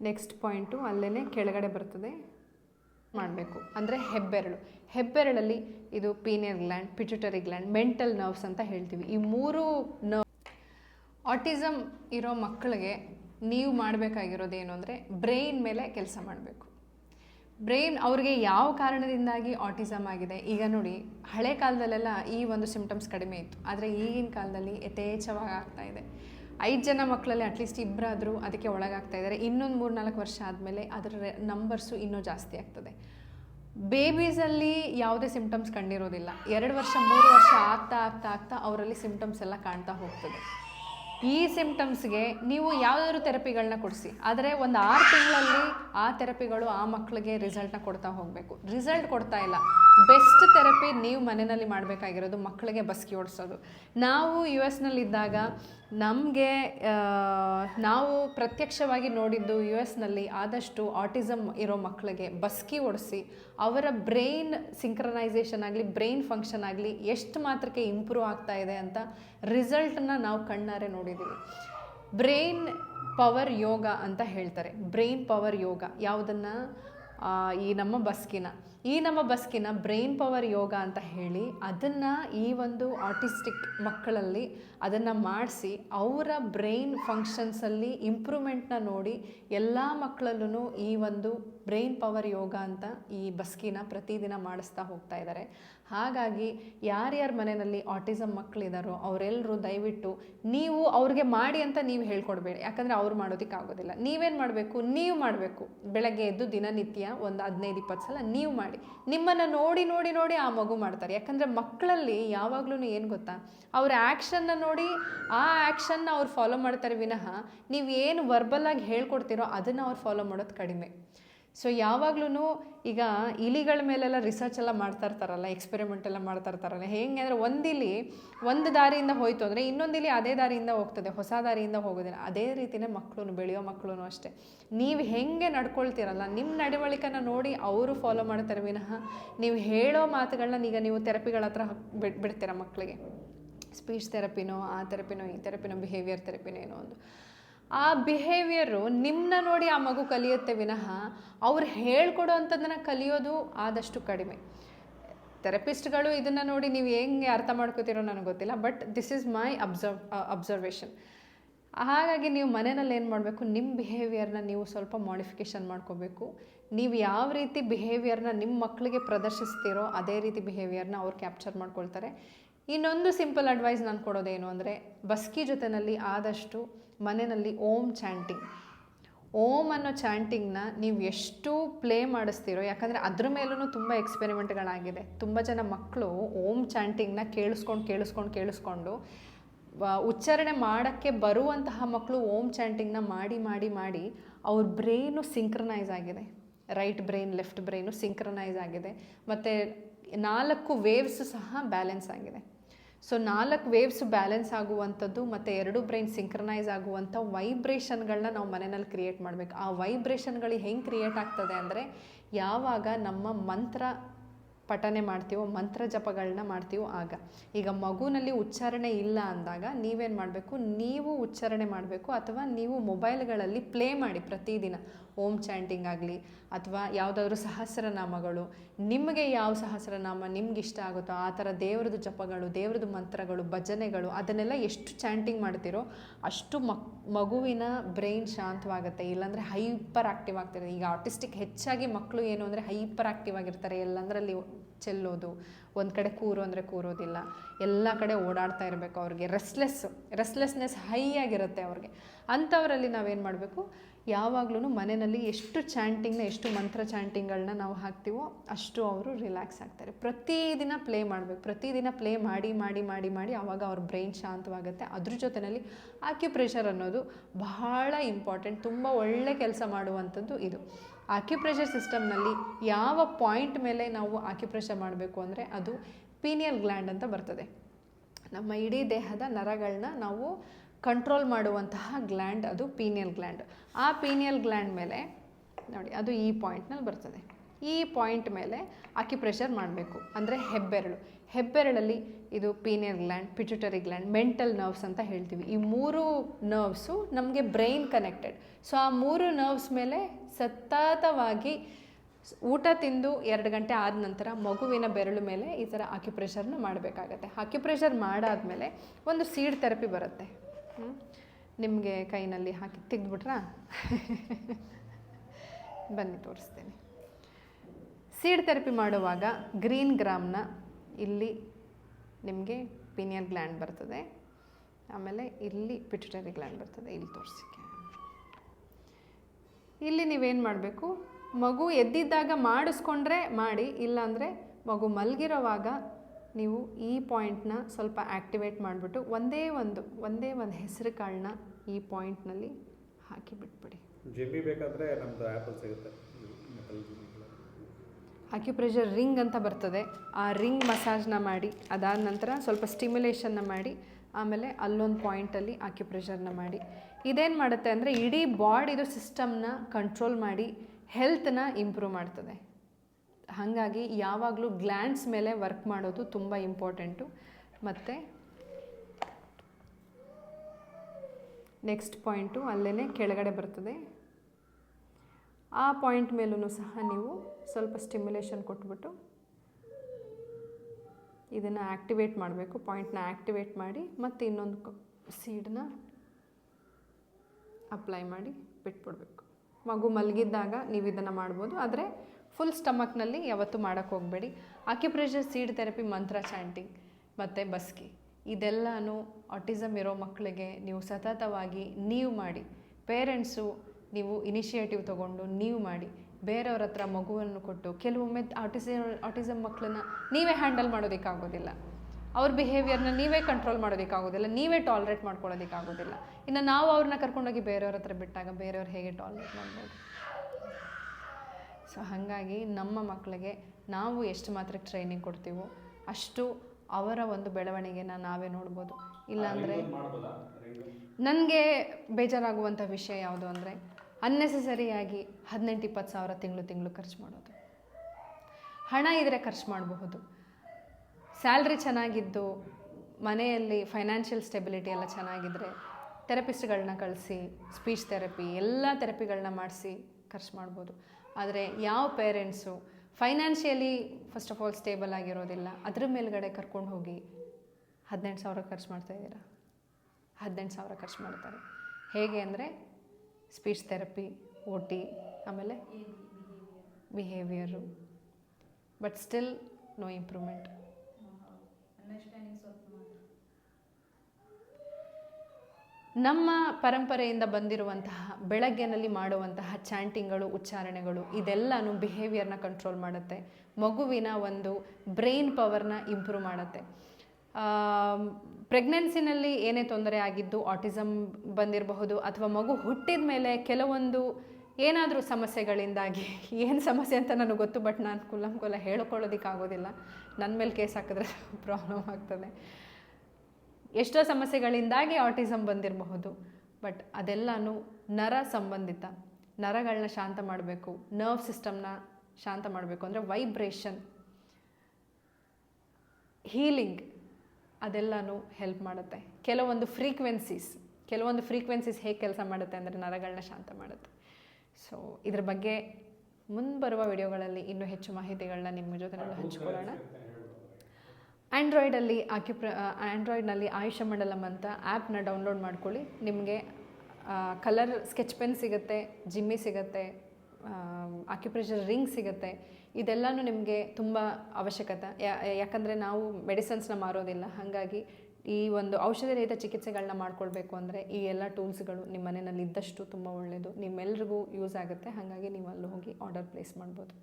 Next point ಅಲ್ಲೇ ಕೆಳಗಡೆ ಬರ್ತದೆ. ಮಾಡಬೇಕು. ಅಂದರೆ ಹೆಬ್ಬೆರಳು. ಹೆಬ್ಬೆರಳಲ್ಲಿ ಇದು pineal gland pituitary gland mental nerves ಅಂತ ಹೇಳ್ತೀವಿ. ಈ ಮೂರು ನರ್ವ್ ಆಟಿಸಮ್ ಇರೋ ಮಕ್ಕಳಿಗೆ ನೀವು ಮಾಡಬೇಕಾಗಿರೋದು ಏನು ಅಂದರೆ ಬ್ರೈನ್ ಮೇಲೆ ಕೆಲಸ ಮಾಡಬೇಕು. ಬ್ರೈನ್ ಅವ್ರಿಗೆ ಯಾವ ಕಾರಣದಿಂದಾಗಿ ಆಟಿಸಮ್ ಆಗಿದೆ? ಈಗ ನೋಡಿ, ಹಳೆ ಕಾಲದಲ್ಲೆಲ್ಲ ಈ ಒಂದು ಸಿಮ್ಟಮ್ಸ್ ಕಡಿಮೆ ಇತ್ತು. ಆದರೆ ಈಗಿನ ಕಾಲದಲ್ಲಿ ಯಥೇಚ್ಛವಾಗಿ ಆಗ್ತಾ ಇದೆ. ಐದು ಜನ ಮಕ್ಕಳಲ್ಲಿ ಅಟ್ಲೀಸ್ಟ್ ಇಬ್ಬರಾದರೂ ಅದಕ್ಕೆ ಒಳಗಾಗ್ತಾ ಇದ್ದಾರೆ ಇನ್ನೊಂದು ಮೂರು ನಾಲ್ಕು ವರ್ಷ ಆದಮೇಲೆ ಅದರ ನಂಬರ್ಸು ಇನ್ನೂ ಜಾಸ್ತಿ ಆಗ್ತದೆ. ಬೇಬೀಸಲ್ಲಿ ಯಾವುದೇ ಸಿಮ್ಟಮ್ಸ್ ಕಂಡಿರೋದಿಲ್ಲ. ಎರಡು ವರ್ಷ, ಮೂರು ವರ್ಷ ಆಗ್ತಾ ಆಗ್ತಾ ಆಗ್ತಾ ಅವರಲ್ಲಿ ಸಿಮ್ಟಮ್ಸ್ ಎಲ್ಲ ಕಾಣ್ತಾ ಹೋಗ್ತದೆ. ಈ ಸಿಮ್ಟಮ್ಸ್ಗೆ ನೀವು ಯಾವುದಾದ್ರು ಥೆರಪಿಗಳನ್ನ ಕೊಡಿಸಿ. ಆದರೆ ಒಂದು ಆರು ತಿಂಗಳಲ್ಲಿ ಆ ಥೆರಪಿಗಳು ಆ ಮಕ್ಕಳಿಗೆ ರಿಸಲ್ಟ್ನ ಕೊಡ್ತಾ ಹೋಗಬೇಕು. ರಿಸಲ್ಟ್ ಕೊಡ್ತಾ ಇಲ್ಲ. ಬೆಸ್ಟ್ ಥೆರಪಿ ನೀವು ಮನೆಯಲ್ಲಿ ಮಾಡಬೇಕಾಗಿರೋದು ಮಕ್ಕಳಿಗೆ ಬಸ್ಕಿ ಓಡಿಸೋದು. ನಾವು ಯು ಎಸ್ನಲ್ಲಿದ್ದಾಗ ನಮಗೆ ನಾವು ಪ್ರತ್ಯಕ್ಷವಾಗಿ ನೋಡಿದ್ದು ಯು ಎಸ್ನಲ್ಲಿ ಆದಷ್ಟು ಆಟಿಸಮ್ ಇರೋ ಮಕ್ಕಳಿಗೆ ಬಸ್ಕಿ ಓಡಿಸಿ ಅವರ ಬ್ರೈನ್ ಸಿಂಕ್ರನೈಸೇಷನ್ ಆಗಲಿ, ಬ್ರೈನ್ ಫಂಕ್ಷನ್ ಆಗಲಿ ಎಷ್ಟು ಮಾತ್ರಕ್ಕೆ ಇಂಪ್ರೂವ್ ಆಗ್ತಾ ಇದೆ ಅಂತ ರಿಸಲ್ಟನ್ನ ನಾವು ಕಣ್ಣಾರೆ ನೋಡಿದ್ದೀವಿ. ಬ್ರೈನ್ ಪವರ್ ಯೋಗ ಅಂತ ಹೇಳ್ತಾರೆ. ಬ್ರೈನ್ ಪವರ್ ಯೋಗ ಯಾವುದನ್ನು? ಈ ನಮ್ಮ ಬಸ್ಕಿನ. ಈ ನಮ್ಮ ಬಸ್ಕಿನ ಬ್ರೈನ್ ಪವರ್ ಯೋಗ ಅಂತ ಹೇಳಿ ಅದನ್ನು ಈ ಒಂದು ಆರ್ಟಿಸ್ಟಿಕ್ ಮಕ್ಕಳಲ್ಲಿ ಅದನ್ನು ಮಾಡಿಸಿ ಅವರ ಬ್ರೈನ್ ಫಂಕ್ಷನ್ಸಲ್ಲಿ ಇಂಪ್ರೂವ್ಮೆಂಟ್ನ ನೋಡಿ ಎಲ್ಲ ಮಕ್ಕಳಲ್ಲೂ ಈ ಒಂದು ಬ್ರೈನ್ ಪವರ್ ಯೋಗ ಅಂತ ಈ ಬಸ್ಕಿನ ಪ್ರತಿದಿನ ಮಾಡಿಸ್ತಾ ಹೋಗ್ತಾ ಇದ್ದಾರೆ ಹಾಗಾಗಿ ಯಾರ್ಯಾರ ಮನೆಯಲ್ಲಿ ಆಟಿಸಮ್ ಮಕ್ಕಳಿದಾರೋ ಅವರೆಲ್ಲರೂ ದಯವಿಟ್ಟು ನೀವು ಅವ್ರಿಗೆ ಮಾಡಿ ಅಂತ ನೀವು ಹೇಳ್ಕೊಡ್ಬೇಡಿ. ಯಾಕಂದರೆ ಅವ್ರು ಮಾಡೋದಕ್ಕೆ ಆಗೋದಿಲ್ಲ ನೀವೇನು ಮಾಡಬೇಕು? ನೀವು ಮಾಡಬೇಕು. ಬೆಳಗ್ಗೆ ಎದ್ದು ದಿನನಿತ್ಯ ಒಂದು ಹದಿನೈದು ಇಪ್ಪತ್ತು ಸಲ ನೀವು ಮಾಡಿ. ನಿಮ್ಮನ್ನು ನೋಡಿ ನೋಡಿ ನೋಡಿ ಆ ಮಗು ಮಾಡ್ತಾರೆ. ಯಾಕಂದರೆ ಮಕ್ಕಳಲ್ಲಿ ಯಾವಾಗಲೂ ಏನು ಗೊತ್ತಾ? ಅವ್ರ ಆ್ಯಕ್ಷನ್ನ ನೋಡಿ, ಆ ಆ್ಯಕ್ಷನ್ನ ಅವ್ರು ಫಾಲೋ ಮಾಡ್ತಾರೆ ವಿನಃ ನೀವು ಏನು ಆಗಿ ಹೇಳ್ಕೊಡ್ತೀರೋ ಅದನ್ನು ಅವ್ರು ಫಾಲೋ ಮಾಡೋದು ಕಡಿಮೆ. ಸೊ ಯಾವಾಗ್ಲೂ ಈಗ ಇಲಿಗಳ ಮೇಲೆಲ್ಲ ರಿಸರ್ಚ್ ಎಲ್ಲ ಮಾಡ್ತಾ ಇರ್ತಾರಲ್ಲ ಎಕ್ಸ್ಪೆರಿಮೆಂಟ್ ಎಲ್ಲ ಮಾಡ್ತಾ ಇರ್ತಾರಲ್ಲ, ಹೇಗೆ ಅಂದರೆ ಒಂದು ಒಂದು ದಾರಿಯಿಂದ ಹೋಯ್ತು ಅಂದರೆ ಇನ್ನೊಂದು ಇಲಿ ಅದೇ ದಾರಿಯಿಂದ ಹೋಗ್ತದೆ, ಹೊಸ ದಾರಿಯಿಂದ ಹೋಗೋದಿಲ್ಲ. ಅದೇ ರೀತಿಯೇ ಮಕ್ಕಳು ಬೆಳೆಯೋ ಮಕ್ಕಳು ಅಷ್ಟೇ. ನೀವು ಹೆಂಗೆ ನಡ್ಕೊಳ್ತೀರಲ್ಲ ನಿಮ್ಮ ನಡವಳಿಕೆನ ನೋಡಿ ಅವರು ಫಾಲೋ ಮಾಡ್ತಾರೆ, ವಿನಃ ನೀವು ಹೇಳೋ ಮಾತುಗಳನ್ನ ಈಗ ನೀವು ಥೆರಪಿಗಳ ಹತ್ರ ಬಿಡ್, ಬಿಡ್ತೀರ ಮಕ್ಕಳಿಗೆ ಸ್ಪೀಚ್ ಥೆರಪಿನೋ ಆ ಥೆರಪಿನೋ ಈ ಥೆರಪಿನೋ ಬಿಹೇವಿಯರ್ ಥೆರಪಿನೋ ಏನೋ ಒಂದು. ಆ ಬಿಹೇವಿಯರು ನಿಮ್ಮನ್ನ ನೋಡಿ ಆ ಮಗು ಕಲಿಯುತ್ತೆ ವಿನಃ ಅವ್ರು ಹೇಳ್ಕೊಡೋ ಅಂಥದ್ದನ್ನು ಕಲಿಯೋದು ಆದಷ್ಟು ಕಡಿಮೆ. ಥೆರಪಿಸ್ಟ್ಗಳು ಇದನ್ನು ನೋಡಿ ನೀವು ಹೆಂಗೆ ಅರ್ಥ ಮಾಡ್ಕೋತೀರೋ ನನಗೆ ಗೊತ್ತಿಲ್ಲ but this is my observe observation ಹಾಗಾಗಿ ನೀವು ಮನೆಯಲ್ಲಿ ಏನು ಮಾಡಬೇಕು ನಿಮ್ಮ ಬಿಹೇವಿಯರ್ನ ನೀವು ಸ್ವಲ್ಪ ಮಾಡಿಫಿಕೇಷನ್ ಮಾಡ್ಕೋಬೇಕು. ನೀವು ಯಾವ ರೀತಿ ಬಿಹೇವಿಯರ್ನ ನಿಮ್ಮ ಮಕ್ಕಳಿಗೆ ಪ್ರದರ್ಶಿಸ್ತೀರೋ ಅದೇ ರೀತಿ ಬಿಹೇವಿಯರ್ನ ಅವ್ರು ಕ್ಯಾಪ್ಚರ್ ಮಾಡ್ಕೊಳ್ತಾರೆ. ಇನ್ನೊಂದು ಸಿಂಪಲ್ ಅಡ್ವೈಸ್ ನಾನು ಕೊಡೋದೇನು ಅಂದರೆ, ಬಸ್ಕಿ ಜೊತೆಯಲ್ಲಿ ಆದಷ್ಟು ಮನೆಯಲ್ಲಿ ಓಮ್ ಚಾಂಟಿಂಗ್ ಓಮ್ ಅನ್ನೋ ಚಾಂಟಿಂಗ್ನ ನೀವು ಎಷ್ಟು ಪ್ಲೇ ಮಾಡಿಸ್ತೀರೋ, ಯಾಕಂದರೆ ಅದ್ರ ಮೇಲೂ ತುಂಬ ಎಕ್ಸ್ಪೆರಿಮೆಂಟ್ಗಳಾಗಿದೆ ತುಂಬ ಜನ ಮಕ್ಕಳು ಓಮ್ ಚಾಂಟಿಂಗ್ನ ಕೇಳಿಸ್ಕೊಂಡು ಕೇಳಿಸ್ಕೊಂಡು ಕೇಳಿಸ್ಕೊಂಡು ಉಚ್ಚಾರಣೆ ಮಾಡೋಕ್ಕೆ ಬರುವಂತಹ ಮಕ್ಕಳು ಓಮ್ ಚಾಂಟಿಂಗ್ನ ಮಾಡಿ ಮಾಡಿ ಮಾಡಿ ಅವ್ರ ಬ್ರೈನು ಸಿಂಕ್ರನೈಸ್ ಆಗಿದೆ. Right brain left brain synchronise ಆಗಿದೆ. ಮತ್ತು ನಾಲ್ಕು ವೇವ್ಸ್ ಸಹ ಬ್ಯಾಲೆನ್ಸ್ ಆಗಿದೆ. ಸೊ ನಾಲ್ಕು ವೇವ್ಸ್ ಬ್ಯಾಲೆನ್ಸ್ ಆಗುವಂಥದ್ದು ಮತ್ತು ಎರಡು ಬ್ರೈನ್ ಸಿಂಕ್ರನೈಸ್ ಆಗುವಂಥ ವೈಬ್ರೇಷನ್ಗಳನ್ನ ನಾವು ಮನೆಯಲ್ಲಿ ಕ್ರಿಯೇಟ್ ಮಾಡಬೇಕು. ಆ ವೈಬ್ರೇಷನ್ಗಳು ಹೆಂಗೆ ಕ್ರಿಯೇಟ್ ಆಗ್ತದೆ ಅಂದರೆ ಯಾವಾಗ ನಮ್ಮ ಮಂತ್ರ ಪಠನೆ ಮಾಡ್ತೀವೋ, ಮಂತ್ರ ಜಪಗಳನ್ನ ಮಾಡ್ತೀವೋ ಆಗ. ಈಗ ಮಗುನಲ್ಲಿ ಉಚ್ಚಾರಣೆ ಇಲ್ಲ ಅಂದಾಗ ನೀವೇನು ಮಾಡಬೇಕು? ನೀವು ಉಚ್ಚಾರಣೆ ಮಾಡಬೇಕು ಅಥವಾ ನೀವು ಮೊಬೈಲ್ಗಳಲ್ಲಿ ಪ್ಲೇ ಮಾಡಿ ಪ್ರತಿದಿನ. ಓಮ್ ಚಾಂಟಿಂಗ್ ಆಗಲಿ ಅಥವಾ ಯಾವುದಾದ್ರೂ ಸಹಸ್ರನಾಮಗಳು, ನಿಮಗೆ ಯಾವ ಸಹಸ್ರನಾಮ ನಿಮ್ಗೆ ಇಷ್ಟ ಆಗುತ್ತೋ ಆ ಥರ ದೇವ್ರದ್ದು ಜಪಗಳು, ದೇವ್ರದ್ದು ಮಂತ್ರಗಳು, ಭಜನೆಗಳು, ಅದನ್ನೆಲ್ಲ ಎಷ್ಟು ಚಾಂಟಿಂಗ್ ಮಾಡ್ತೀರೋ ಅಷ್ಟು ಮಕ್, ಮಗುವಿನ ಬ್ರೈನ್ ಶಾಂತವಾಗುತ್ತೆ. ಇಲ್ಲಾಂದರೆ ಹೈಪರ್ ಆಕ್ಟಿವ್ ಆಗ್ತಿರೋದು ಈಗ ಆರ್ಟಿಸ್ಟಿಕ್ ಹೆಚ್ಚಾಗಿ ಮಕ್ಕಳು ಏನು ಅಂದರೆ ಹೈಪರ್ ಆಕ್ಟಿವ್ ಆಗಿರ್ತಾರೆ ಎಲ್ಲಂದ್ರಲ್ಲಿ ಚೆಲ್ಲೋದು, ಒಂದು ಕಡೆ ಕೂರು ಅಂದರೆ ಕೂರೋದಿಲ್ಲ. ಎಲ್ಲ ಕಡೆ ಓಡಾಡ್ತಾ ಇರಬೇಕು ಅವ್ರಿಗೆ. ರೆಸ್ಲೆಸ್ ರೆಸ್ಲೆಸ್ನೆಸ್ ಹೈ ಆಗಿರುತ್ತೆ ಅವ್ರಿಗೆ. ಅಂಥವರಲ್ಲಿ ನಾವೇನು ಮಾಡಬೇಕು? ಯಾವಾಗಲೂ ಮನೆಯಲ್ಲಿ ಎಷ್ಟು ಚಾಂಟಿಂಗ್ನ ಎಷ್ಟು ಮಂತ್ರ ಚಾಂಟಿಂಗ್ಗಳನ್ನ ನಾವು ಹಾಕ್ತೀವೋ ಅಷ್ಟು ಅವರು ರಿಲ್ಯಾಕ್ಸ್ ಆಗ್ತಾರೆ. ಪ್ರತಿದಿನ ಪ್ಲೇ ಮಾಡಬೇಕು. ಪ್ರತಿದಿನ ಪ್ಲೇ ಮಾಡಿ ಮಾಡಿ ಮಾಡಿ ಮಾಡಿ ಆವಾಗ ಅವ್ರ ಬ್ರೈನ್ ಶಾಂತವಾಗುತ್ತೆ. ಅದ್ರ ಜೊತೆಯಲ್ಲಿ ಆಕ್ಯುಪ್ರೆಷರ್ ಅನ್ನೋದು ಬಹಳ ಇಂಪಾರ್ಟೆಂಟ್ ತುಂಬ ಒಳ್ಳೆ ಕೆಲಸ ಮಾಡುವಂಥದ್ದು ಇದು. ಆಕ್ಯುಪ್ರೆಷರ್ ಸಿಸ್ಟಮ್ನಲ್ಲಿ ಯಾವ ಪಾಯಿಂಟ್ ಮೇಲೆ ನಾವು ಆಕ್ಯುಪ್ರೆಷರ್ ಮಾಡಬೇಕು ಅಂದರೆ ಅದು ಪೀನಿಯಲ್ ಗ್ಲ್ಯಾಂಡ್ ಅಂತ ಬರ್ತದೆ. ನಮ್ಮ ಇಡೀ ದೇಹದ ನರಗಳನ್ನ ನಾವು ಕಂಟ್ರೋಲ್ ಮಾಡುವಂತಹ ಗ್ಲ್ಯಾಂಡ್ ಅದು ಪೀನಿಯಲ್ ಗ್ಲ್ಯಾಂಡ್ ಆ ಪೀನಿಯಲ್ ಗ್ಲ್ಯಾಂಡ್ ಮೇಲೆ, ನೋಡಿ, ಅದು ಈ ಪಾಯಿಂಟ್ನಲ್ಲಿ ಬರ್ತದೆ. ಈ ಪಾಯಿಂಟ್ ಮೇಲೆ ಆಕ್ಯುಪ್ರೆಷರ್ ಮಾಡಬೇಕು. ಅಂದರೆ ಹೆಬ್ಬೆರಳು. ಹೆಬ್ಬೆರಳಲ್ಲಿ ಇದು pineal gland pituitary gland, mental nerves ಅಂತ ಹೇಳ್ತೀವಿ. ಈ ಮೂರು ನರ್ವ್ಸು ನಮಗೆ ಬ್ರೈನ್ ಕನೆಕ್ಟೆಡ್. ಸೊ ಆ ಮೂರು ನರ್ವ್ಸ್ ಮೇಲೆ ಸತತವಾಗಿ ಊಟ ತಿಂದು ಎರಡು ಗಂಟೆ ಆದ ನಂತರ ಮಗುವಿನ ಬೆರಳು ಮೇಲೆ ಈ ಥರ ಆಕ್ಯುಪ್ರೆಷರ್ನ ಮಾಡಬೇಕಾಗತ್ತೆ. ಆಕ್ಯುಪ್ರೆಷರ್ ಮಾಡಾದಮೇಲೆ ಒಂದು ಸೀಡ್ ಥೆರಪಿ ಬರುತ್ತೆ. ನಿಮಗೆ ಕೈನಲ್ಲಿ ಹಾಕಿ ತೆಗೆದ್ಬಿಟ್ರಾ? ಬನ್ನಿ ತೋರಿಸ್ತೀನಿ. ಸೀಡ್ ಥೆರಪಿ ಮಾಡುವಾಗ ಗ್ರೀನ್ ಗ್ರಾಮ್ನ ಇಲ್ಲಿ ನಿಮಗೆ ಪಿನಿಯಲ್ ಗ್ಲ್ಯಾಂಡ್ ಬರ್ತದೆ. ಆಮೇಲೆ ಇಲ್ಲಿ ಪಿಟ್ಯುಟರಿ ಗ್ಲ್ಯಾಂಡ್ ಬರ್ತದೆ. ಇಲ್ಲಿ ತೋರಿಸಿಕೆ ಇಲ್ಲಿ ನೀವೇನು ಮಾಡಬೇಕು? ಮಗು ಎದ್ದಿದ್ದಾಗ ಮಾಡಿಸ್ಕೊಂಡ್ರೆ ಮಾಡಿ, ಇಲ್ಲಾಂದರೆ ಮಗು ಮಲಗಿರೋವಾಗ ನೀವು ಈ ಪಾಯಿಂಟ್ನ ಸ್ವಲ್ಪ ಆ್ಯಕ್ಟಿವೇಟ್ ಮಾಡಿಬಿಟ್ಟು ಒಂದೇ ಒಂದು ಒಂದೇ ಒಂದು ಹೆಸರು ಕಾಳನ್ನ ಈ ಪಾಯಿಂಟ್ನಲ್ಲಿ ಹಾಕಿ ಬಿಟ್ಬಿಡಿ. ಬೇಕಾದರೆ ನಮ್ಮದು ಆ್ಯಪಲ್ಲಿ ಸಿಗುತ್ತೆ. ಜಿಮ್ಮಿ ರಿಂಗ್ ಅಂತ ಬರ್ತದೆ. ಆ ರಿಂಗ್ ಮಸಾಜ್ನ ಮಾಡಿ, ಅದಾದ ನಂತರ ಸ್ವಲ್ಪ ಸ್ಟಿಮ್ಯುಲೇಷನ್ನ ಮಾಡಿ, ಆಮೇಲೆ ಅಲ್ಲೊಂದು ಪಾಯಿಂಟಲ್ಲಿ ಆಕ್ಯುಪ್ರೆಷರ್ನ ಮಾಡಿ. ಇದೇನು ಮಾಡುತ್ತೆ ಅಂದರೆ ಇಡೀ ಬಾಡಿದು ಸಿಸ್ಟಮ್ನ ಕಂಟ್ರೋಲ್ ಮಾಡಿ ಹೆಲ್ತನ್ನ ಇಂಪ್ರೂವ್ ಮಾಡ್ತದೆ. ಹಾಗಾಗಿ ಯಾವಾಗಲೂ ಗ್ಲ್ಯಾಂಡ್ಸ್ ಮೇಲೆ ವರ್ಕ್ ಮಾಡೋದು ತುಂಬ ಇಂಪಾರ್ಟೆಂಟು ಮತ್ತು ನೆಕ್ಸ್ಟ್ ಪಾಯಿಂಟು ಅಲ್ಲೇ ಕೆಳಗಡೆ ಬರ್ತದೆ. ಆ ಪಾಯಿಂಟ್ ಮೇಲೂ ಸಹ ನೀವು ಸ್ವಲ್ಪ ಸ್ಟಿಮ್ಯುಲೇಷನ್ ಕೊಟ್ಬಿಟ್ಟು ಇದನ್ನು ಆ್ಯಕ್ಟಿವೇಟ್ ಮಾಡಬೇಕು ಪಾಯಿಂಟ್ನ ಆ್ಯಕ್ಟಿವೇಟ್ ಮಾಡಿ ಮತ್ತು ಇನ್ನೊಂದು ಸೀಡನ್ನ ಅಪ್ಲೈ ಮಾಡಿ ಬಿಟ್ಬಿಡ್ಬೇಕು. ಮಗು ಮಲಗಿದ್ದಾಗ ನೀವು ಇದನ್ನು ಮಾಡ್ಬೋದು, ಆದರೆ ಫುಲ್ ಸ್ಟಮಕ್ನಲ್ಲಿ ಯಾವತ್ತೂ ಮಾಡೋಕ್ಕೆ ಹೋಗಬೇಡಿ. ಆಕ್ಯುಪ್ರೆಷರ್ ಸೀಡ್ ಥೆರಪಿ ಮಂತ್ರ ಚಾಂಟಿಂಗ್ ಮತ್ತು ಬಸ್ಕಿ, ಇದೆಲ್ಲನೂ ಆಟಿಸಮ್ ಇರೋ ಮಕ್ಕಳಿಗೆ ನೀವು ಸತತವಾಗಿ ನೀವು ಮಾಡಿ ಪೇರೆಂಟ್ಸು ನೀವು ಇನಿಷಿಯೇಟಿವ್ ತೊಗೊಂಡು ನೀವು ಮಾಡಿ ಬೇರೆಯವ್ರ ಹತ್ರ ಮಗುವನ್ನು ಕೊಟ್ಟು ಕೆಲವೊಮ್ಮೆ ಆಟಿಸಮ್ ಆಟಿಸಮ್ ಮಕ್ಕಳನ್ನ ನೀವೇ ಹ್ಯಾಂಡಲ್ ಮಾಡೋದಕ್ಕಾಗೋದಿಲ್ಲ. ಅವ್ರ ಬಿಹೇವಿಯರ್ನ ನೀವೇ ಕಂಟ್ರೋಲ್ ಮಾಡೋದಕ್ಕಾಗೋದಿಲ್ಲ ನೀವೇ ಟಾಲ್ರೇಟ್ ಮಾಡ್ಕೊಳ್ಳೋದಕ್ಕಾಗೋದಿಲ್ಲ. ಇನ್ನು ನಾವು ಅವ್ರನ್ನ ಕರ್ಕೊಂಡೋಗಿ ಬೇರೆಯವ್ರ ಹತ್ರ ಬಿಟ್ಟಾಗ ಬೇರೆಯವ್ರು ಹೇಗೆ ಟಾಲ್ರೇಟ್ ಮಾಡ್ಬೋದು? ಸೊ ಹಾಗಾಗಿ ನಮ್ಮ ಮಕ್ಕಳಿಗೆ ನಾವು ಎಷ್ಟು ಮಾತ್ರಕ್ಕೆ ಟ್ರೈನಿಂಗ್ ಕೊಡ್ತೀವೋ ಅಷ್ಟು ಅವರ ಒಂದು ಬೆಳವಣಿಗೆನ ನಾವೇ ನೋಡ್ಬೋದು. ಇಲ್ಲಾಂದರೆ ನನಗೆ ಬೇಜಾರಾಗುವಂಥ ವಿಷಯ ಯಾವುದು ಅಂದರೆ ಅನ್ನೆಸೆಸರಿಯಾಗಿ ಹದಿನೆಂಟು, ಇಪ್ಪತ್ತು ಸಾವಿರ ತಿಂಗಳು ತಿಂಗಳು ಖರ್ಚು ಮಾಡೋದು. ಹಣ ಇದ್ದರೆ ಖರ್ಚು ಮಾಡಬಹುದು. ಸ್ಯಾಲ್ರಿ ಚೆನ್ನಾಗಿದ್ದು, ಮನೆಯಲ್ಲಿ ಫೈನಾನ್ಷಿಯಲ್ ಸ್ಟೆಬಿಲಿಟಿ ಎಲ್ಲ ಚೆನ್ನಾಗಿದ್ದರೆ ಥೆರಪಿಸ್ಟ್ಗಳನ್ನ ಕಳಿಸಿ ಸ್ಪೀಚ್ ಥೆರಪಿ ಎಲ್ಲ ಥೆರಪಿಗಳನ್ನ ಮಾಡಿಸಿ ಖರ್ಚು ಮಾಡ್ಬೋದು. ಆದರೆ ಯಾವ parents financially first of all stable ಆಗಿರೋದಿಲ್ಲ, ಅದ್ರ ಮೇಲ್ಗಡೆ ಕರ್ಕೊಂಡು ಹೋಗಿ ಹದಿನೆಂಟು ಸಾವಿರ ಖರ್ಚು ಮಾಡ್ತಾಯಿದ್ದೀರಾ ಹದಿನೆಂಟು ಸಾವಿರ ಖರ್ಚು ಮಾಡ್ತಾರೆ. ಹೇಗೆ ಅಂದರೆ ಸ್ಪೀಚ್ ಥೆರಪಿ ಓ ಟಿ ಆಮೇಲೆ behaviour but still no improvement ನಮ್ಮ ಪರಂಪರೆಯಿಂದ ಬಂದಿರುವಂತಹ ಬೆಳಗ್ಗೆನಲ್ಲಿ ಮಾಡುವಂತಹ ಚಾಂಟಿಂಗ್ಗಳು ಉಚ್ಚಾರಣೆಗಳು, ಇದೆಲ್ಲನೂ ಬಿಹೇವಿಯರ್ನ ಕಂಟ್ರೋಲ್ ಮಾಡುತ್ತೆ. ಮಗುವಿನ ಒಂದು ಬ್ರೈನ್ ಪವರ್ನ ಇಂಪ್ರೂವ್ ಮಾಡುತ್ತೆ. ಪ್ರೆಗ್ನೆನ್ಸಿನಲ್ಲಿ ಏನೇ ತೊಂದರೆ ಆಗಿದ್ದು ಆಟಿಸಮ್ ಬಂದಿರಬಹುದು ಅಥವಾ ಮಗು ಹುಟ್ಟಿದ ಮೇಲೆ ಕೆಲವೊಂದು ಏನಾದರೂ ಸಮಸ್ಯೆಗಳಿಂದಾಗಿ, ಏನು ಸಮಸ್ಯೆ ಅಂತ ನನಗೆ ಗೊತ್ತು, ಬಟ್ ನಾನು ಕುಲಂಕುಲ ಹೇಳ್ಕೊಳ್ಳೋದಿಕ್ಕೆ ಆಗೋದಿಲ್ಲ ನನ್ನ ಮೇಲೆ ಕೇಸ್ ಹಾಕಿದ್ರೆ ಪ್ರಾಬ್ಲಮ್ ಆಗ್ತದೆ. ಎಷ್ಟೋ ಸಮಸ್ಯೆಗಳಿಂದಾಗಿ ಆಟಿಸಮ್ ಬಂದಿರಬಹುದು, ಬಟ್ ಅದೆಲ್ಲನೂ ನರ ಸಂಬಂಧಿತ. ನರಗಳನ್ನ ಶಾಂತ ಮಾಡಬೇಕು ನರ್ವ್ ಸಿಸ್ಟಮ್ನ ಶಾಂತ ಮಾಡಬೇಕು. ಅಂದರೆ ವೈಬ್ರೇಷನ್ ಹೀಲಿಂಗ್ ಅದೆಲ್ಲನೂ ಹೆಲ್ಪ್ ಮಾಡುತ್ತೆ. ಕೆಲವೊಂದು ಫ್ರೀಕ್ವೆನ್ಸೀಸ್ ಕೆಲವೊಂದು ಫ್ರೀಕ್ವೆನ್ಸೀಸ್ ಹೇಗೆ ಕೆಲಸ ಮಾಡುತ್ತೆ ಅಂದರೆ ನರಗಳನ್ನ ಶಾಂತ ಮಾಡುತ್ತೆ. ಸೊ ಇದ್ರ ಬಗ್ಗೆ ಮುಂಬರುವ ವಿಡಿಯೋಗಳಲ್ಲಿ ಇನ್ನೂ ಹೆಚ್ಚು ಮಾಹಿತಿಗಳನ್ನ ನಿಮ್ಮ ಜೊತೆ ಹಂಚ್ಕೊಳ್ಳೋಣ. ಆ್ಯಂಡ್ರಾಯ್ಡಲ್ಲಿ ಆಕ್ಯುಪ್ರ ಆ್ಯಂಡ್ರಾಯ್ಡ್ನಲ್ಲಿ ಆಯುಷ ಮಂಡಲಂ ಅಂತ ಆ್ಯಪ್ನ ಡೌನ್ಲೋಡ್ ಮಾಡ್ಕೊಳ್ಳಿ. ನಿಮಗೆ ಕಲರ್ ಸ್ಕೆಚ್ ಪೆನ್ ಸಿಗುತ್ತೆ, ಜಿಮ್ಮಿ ಸಿಗುತ್ತೆ ಆಕ್ಯುಪ್ರೆಷರ್ ರಿಂಗ್ ಸಿಗುತ್ತೆ. ಇದೆಲ್ಲನೂ ನಿಮಗೆ ತುಂಬ ಅವಶ್ಯಕತೆ. ಯಾಕಂದರೆ ನಾವು ಮೆಡಿಸನ್ಸ್ನ ಮಾರೋದಿಲ್ಲ. ಹಾಗಾಗಿ ಈ ಒಂದು ಔಷಧಿ ರಹಿತ ಚಿಕಿತ್ಸೆಗಳನ್ನ ಮಾಡ್ಕೊಳ್ಬೇಕು ಅಂದರೆ ಈ ಎಲ್ಲ ಟೂಲ್ಸ್ಗಳು ನಿಮ್ಮ ಮನೆಯಲ್ಲಿ ಇದ್ದಷ್ಟು ತುಂಬ ಒಳ್ಳೆಯದು ನಿಮ್ಮೆಲ್ರಿಗೂ ಯೂಸ್ ಆಗುತ್ತೆ. ಹಾಗಾಗಿ ನೀವು ಅಲ್ಲಿ ಹೋಗಿ ಆರ್ಡರ್ ಪ್ಲೇಸ್ ಮಾಡ್ಬೋದು.